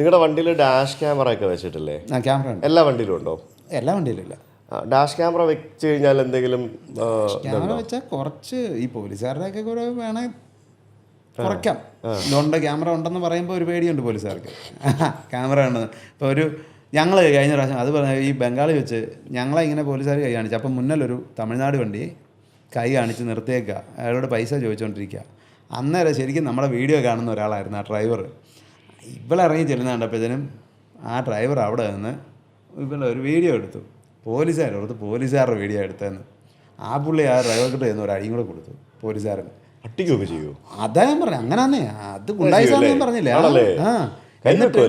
നിങ്ങളുടെ വണ്ടിയിൽ dash camera ഒക്കെ വെച്ചിട്ടില്ലേ ക്യാമറ ഉണ്ട്. എല്ലാ വണ്ടിയിലും ഉണ്ടോ? എല്ലാ വണ്ടിയിലും ഇല്ല. ഡാഷ് ക്യാമറ വെച്ച് കഴിഞ്ഞാൽ എന്തെങ്കിലും ക്യാമറ വെച്ചാൽ കുറച്ച് ഈ പോലീസുകാരുടെ ഒക്കെ കുറെ വേണേ കുറയ്ക്കാം. ഇതുകൊണ്ട് ക്യാമറ ഉണ്ടെന്ന് പറയുമ്പോൾ ഒരു പേടിയുണ്ട് പോലീസുകാർക്ക്. ക്യാമറ ഉണ്ടെന്ന് ഇപ്പോൾ ഒരു ഞങ്ങൾ കഴിഞ്ഞ പ്രാവശ്യം അത് പറഞ്ഞ ഈ ബംഗാളി വെച്ച് ഞങ്ങളെ ഇങ്ങനെ പോലീസുകാർ കൈ കാണിച്ചു അപ്പം മുന്നിലൊരു തമിഴ്നാട് വണ്ടി കൈ കാണിച്ച് നിർത്തിയേക്കുക അയാളോട് പൈസ ചോദിച്ചുകൊണ്ടിരിക്കുക അന്നേരം ശരിക്കും നമ്മുടെ വീഡിയോ കാണുന്ന ഒരാളായിരുന്നു ആ ഡ്രൈവർ ഇവളിറങ്ങി ചെല്ലുന്ന കണ്ടപ്പോഴത്തേനും ആ ഡ്രൈവർ അവിടെ നിന്ന് ഇവളെ ഒരു വീഡിയോ എടുത്തു. പോലീസുകാർ കൊടുത്ത് പോലീസുകാരുടെ വീഡിയോ എടുത്തതെന്ന്. ആ പുള്ളി ആ ഡ്രൈവർക്കിട്ട് ചെന്ന് ഒരു അടിയും കൂടെ കൊടുത്തു പോലീസുകാരന്. അട്ടിക്കുകയൊക്കെ ചെയ്യൂ? അതാ ഞാൻ പറഞ്ഞു. അങ്ങനെ അത് ഗുണ്ടായി പറഞ്ഞില്ലേ? ആ, എന്നിട്ട്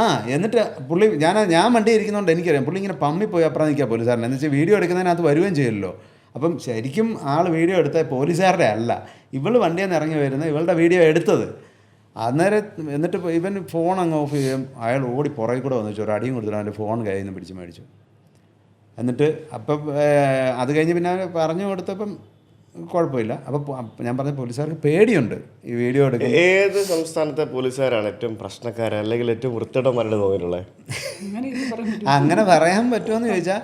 ആ എന്നിട്ട് പുള്ളി ഞാൻ ഞാൻ വണ്ടി ഇരിക്കുന്നതുകൊണ്ട് എനിക്കറിയാം. പുള്ളി ഇങ്ങനെ പമ്മി പോയി അപ്പുറം നിൽക്കുക പോലീസുകാരൻ എന്ന് വെച്ചാൽ വീഡിയോ എടുക്കുന്നതിനകത്ത് വരികയും ചെയ്യല്ലോ. അപ്പം ശരിക്കും ആൾ വീഡിയോ എടുത്ത പോലീസുകാരുടെ അല്ല. ഇവൾ വണ്ടിയിൽ നിന്ന് ഇറങ്ങി വരുന്ന ഇവളുടെ വീഡിയോ എടുത്തത്. അന്നേരം എന്നിട്ട് ഇവൻ ഫോൺ അങ്ങ് ഓഫ് ചെയ്യും. അയാൾ ഓടി പുറകെ കൂടെ വന്നു. വെച്ചു ഒരു അടിയും കൊടുത്തിട്ട് അവന്റെ ഫോൺ കയ്യിൽ നിന്ന് പിടിച്ച് മേടിച്ചു. എന്നിട്ട് അപ്പം അത് കഴിഞ്ഞ് പിന്നെ പറഞ്ഞു കൊടുത്തപ്പം കുഴപ്പമില്ല. അപ്പം ഞാൻ പറഞ്ഞ പോലീസുകാർക്ക് പേടിയുണ്ട് ഈ വീഡിയോ എടുക്കുക ഏത് സംസ്ഥാനത്തെ പോലീസുകാരാണ് ഏറ്റവും പ്രശ്നക്കാരൻ അല്ലെങ്കിൽ ഏറ്റവും വൃത്തിടമാരുടെ തോന്നിയിട്ടുള്ളത് അങ്ങനെ പറയാൻ പറ്റും? അങ്ങനെ പറയാൻ പറ്റുമെന്ന് ചോദിച്ചാൽ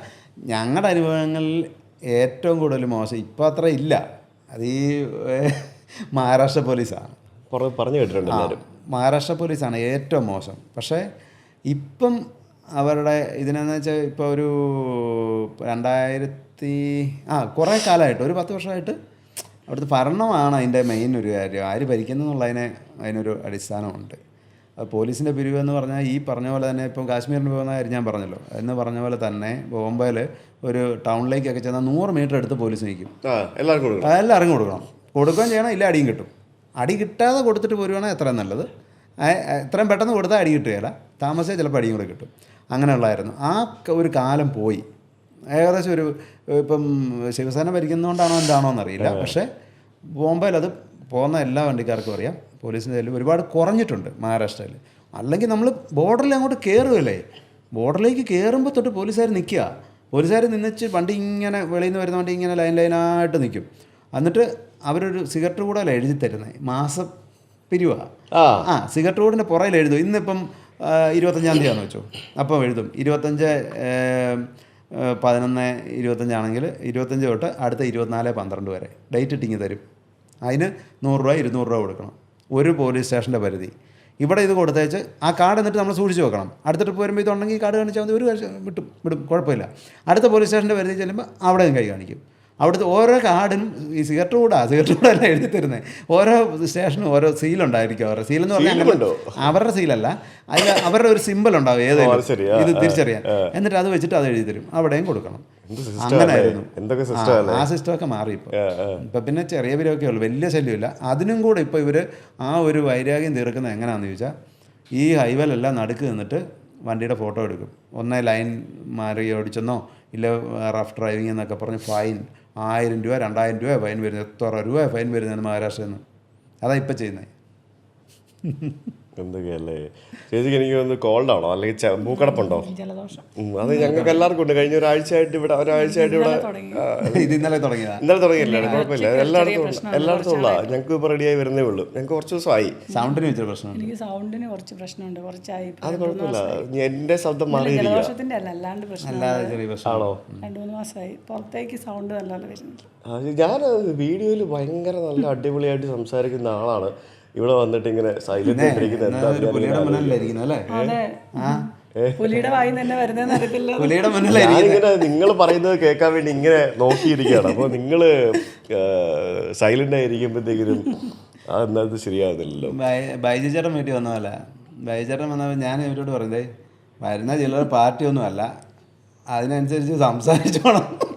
ഞങ്ങളുടെ അനുഭവങ്ങളിൽ ഏറ്റവും കൂടുതൽ മോശം ഇപ്പോൾ അത്ര ഇല്ല. അത് ഈ മഹാരാഷ്ട്ര പോലീസാണ്. പറഞ്ഞു കേട്ടിട്ടുണ്ട് എല്ലാവരും മഹാരാഷ്ട്ര പോലീസാണ് ഏറ്റവും മോശം. പക്ഷേ ഇപ്പം അവരുടെ ഇതിനെന്ന് വെച്ചാൽ ഇപ്പോൾ ഒരു രണ്ടായിരത്തി ആ കുറേ കാലമായിട്ട് ഒരു പത്ത് വർഷമായിട്ട് അവിടുത്തെ ഭരണമാണ് അതിന്റെ മെയിൻ ഒരു കാര്യം. ആര് ഭരിക്കുന്നു എന്നുള്ളതിന് അതിനൊരു അടിസ്ഥാനമുണ്ട്. അത് പോലീസിന്റെ പിരിവ് എന്ന് പറഞ്ഞാൽ ഈ പറഞ്ഞ പോലെ തന്നെ ഇപ്പം കാശ്മീരിന് പോകുന്ന കാര്യം ഞാൻ പറഞ്ഞല്ലോ. എന്ന് പറഞ്ഞ പോലെ തന്നെ ബോംബെയിൽ ഒരു ടൗണിലേക്കൊക്കെ ചെന്നാൽ നൂറ് മീറ്റർ എടുത്ത് പോലീസ് നിൽക്കും. എല്ലാവർക്കും എല്ലാവരും കൊടുക്കണം. കൊടുക്കുകയും ചെയ്യണം ഇല്ല അടിയും കിട്ടും. അടി കിട്ടാതെ കൊടുത്തിട്ട് പോരുവാണെങ്കിൽ എത്രയും നല്ലത്. എത്രയും പെട്ടെന്ന് കൊടുത്താൽ അടി കിട്ടുകയില്ല. താമസിച്ചാൽ ചിലപ്പോൾ അടിയും കൂടെ കിട്ടും. അങ്ങനെയുള്ളായിരുന്നു ആ ഒരു കാലം പോയി. ഏകദേശം ഒരു ഇപ്പം ശിവസേന ഭരിക്കുന്നതുകൊണ്ടാണോ എന്താണോ എന്നറിയില്ല. പക്ഷേ ബോംബെയിൽ അത് പോകുന്ന എല്ലാ വണ്ടിക്കാർക്കും അറിയാം. പോലീസിന്റെ കയ്യിൽ ഒരുപാട് കുറഞ്ഞിട്ടുണ്ട് മഹാരാഷ്ട്രയിൽ അല്ലെങ്കിൽ നമ്മൾ ബോർഡറിൽ അങ്ങോട്ട് കയറുകയല്ലേ ബോർഡറിലേക്ക് കയറുമ്പോൾ തൊട്ട് പോലീസുകാർ നിൽക്കുക. പോലീസുകാർ നിന്നിച്ച് വണ്ടി ഇങ്ങനെ വെളിയിൽ നിന്ന് വരുന്ന വണ്ടി ഇങ്ങനെ ലൈൻ ലൈനായിട്ട് നിൽക്കും. എന്നിട്ട് അവരൊരു സിഗരറ്റ് കൂടെ അല്ല എഴുതി തരുന്നത് മാസം പിരിവാ. ആ. സിഗരറ്റ് കൂടിന്റെ പുറയിൽ എഴുതും. ഇന്നിപ്പം ഇരുപത്തഞ്ചാം തീയതിയാണെന്ന് വെച്ചോ. അപ്പം എഴുതും. ഇരുപത്തഞ്ച് പതിനൊന്ന് ഇരുപത്തഞ്ചാണെങ്കിൽ ഇരുപത്തഞ്ച് തൊട്ട് അടുത്ത ഇരുപത്തിനാല് പന്ത്രണ്ട് വരെ. ഡേറ്റ് ഇട്ടിങ്ങി തരും. അതിന് നൂറ് രൂപ ഇരുന്നൂറ് രൂപ കൊടുക്കണം. ഒരു പോലീസ് സ്റ്റേഷന്റെ പരിധി. ഇവിടെ ഇത് കൊടുത്തേച്ച് ആ കാർഡ് എന്നിട്ട് നമ്മൾ സൂക്ഷിച്ച് വെക്കണം. അടുത്ത ട്രിപ്പ് വരുമ്പോൾ ഇതുണ്ടെങ്കിൽ കാർഡ് കാണിച്ചാൽ മതി. ഒരു വിട്ടും വിടും. കുഴപ്പമില്ല. അടുത്ത പോലീസ് സ്റ്റേഷന്റെ പരിധി ചെല്ലുമ്പോൾ അവിടെയും കൈ കാണിക്കും. അവിടുത്തെ ഓരോ കാർഡിനും ഈ സിഗരറ്റ് കൂടാ സിഗരറ്റ് കൂടെ അല്ല എഴുതി തരുന്നത് ഓരോ സ്റ്റേഷനും ഓരോ സീലുണ്ടായിരിക്കും അവരുടെ. സീലെന്ന് പറഞ്ഞാൽ? അവരുടെ സീലല്ല. അതിൽ അവരുടെ ഒരു സിമ്പിൾ ഉണ്ടാവും ഏതെങ്കിലും ഇത് തിരിച്ചറിയാൻ. എന്നിട്ട് അത് വെച്ചിട്ട് അത് എഴുതി തരും. അവിടെയും കൊടുക്കണം. അങ്ങനെയായിരുന്നു ആ, സിസ്റ്റമൊക്കെ മാറി ഇപ്പോൾ. ഇപ്പം പിന്നെ ചെറിയ പിരിവൊക്കെ ഉള്ളു. വലിയ ശല്യമില്ല. അതിനും കൂടെ ഇപ്പോൾ ഇവർ ആ ഒരു വൈരാഗ്യം തീർക്കുന്നത് എങ്ങനെയാണെന്ന് ചോദിച്ചാൽ ഈ ഹൈവേലെല്ലാം നടുക്ക് നിന്നിട്ട് വണ്ടിയുടെ ഫോട്ടോ എടുക്കും. ഒന്നേ ലൈൻ മാറി ഓടിച്ചെന്നോ ഇല്ല റഫ് ഡ്രൈവിംഗ് എന്നൊക്കെ പറഞ്ഞ് ഫൈൻ ആയിരം രൂപ രണ്ടായിരം രൂപ ഫൈൻ വരുന്നത്. എത്ര രൂപ ഫൈൻ വരുന്നതെന്ന് മഹാരാഷ്ട്രയിൽ നിന്ന്? അതാ ഇപ്പം ചെയ്യുന്നത് എന്തൊക്കെയല്ലേ? ചേച്ചിക്ക് എനിക്ക് ഒന്ന് കോൾഡ് ആണോ? അല്ലെങ്കിൽ മൂക്കടപ്പുണ്ടോ? അത് ഞങ്ങൾക്ക് എല്ലാവർക്കും ഉണ്ട്. കഴിഞ്ഞ ഒരാഴ്ചയായിട്ട് ഇവിടെ ഒരാഴ്ചയായിട്ട് ഇവിടെ ഇത് ഇന്നലെ തുടങ്ങിയതാണ് ഇന്നലെ തുടങ്ങിയില്ല കുഴപ്പമില്ല. എല്ലായിടത്തും പ്രശ്നം. എല്ലായിടത്തും ഉള്ള ഞങ്ങൾക്ക് ഇപ്പോൾ റെഡിയായി വരുന്നേ ഉള്ളൂ. ഞങ്ങൾക്ക് കുറച്ച് ദിവസമായി. സൗണ്ടിന് വെച്ചൊരു പ്രശ്നമുണ്ട്. എനിക്ക് സൗണ്ടിന് കുറച്ച് പ്രശ്നമുണ്ട്. കുറച്ചായി. അത് കുഴപ്പമില്ല. എന്റെ എന്റെ ശബ്ദം മാറിയില്ല അല്ല. അല്ലാണ്ട് പ്രശ്നം അല്ലാതെ ചെറിയ പ്രശ്നം ആണോ? രണ്ട് മൂന്ന് മാസമായി പുറത്തേക്ക് സൗണ്ട് നല്ലപോലെ വരുന്നില്ല. ഞാൻ വീഡിയോയിൽ ഭയങ്കര നല്ല അടിപൊളിയായിട്ട് സംസാരിക്കുന്ന ആളാണ്. ഇവിടെ വന്നിട്ട് ഇങ്ങനെ ഞാനിങ്ങനെ നിങ്ങൾ പറയുന്നത് കേൾക്കാൻ വേണ്ടി ഇങ്ങനെ നോക്കിയിരിക്കുകയാണ്. അപ്പോൾ നിങ്ങൾ സൈലന്റ് ആയിരിക്കുമ്പോഴത്തേക്കിനും അതെന്നത് ശരിയാകുന്നില്ലല്ലോ. ബൈ- ബൈജു ചേട്ടൻ വീട്ടിൽ വന്ന പോലെ. ചേട്ടൻ വന്നപ്പോൾ ഞാൻ ഇവരോട് പറഞ്ഞത് വരുന്ന ചിലർ പാർട്ടി ഒന്നും അല്ല അതിനനുസരിച്ച് സംസാരിച്ചോണം.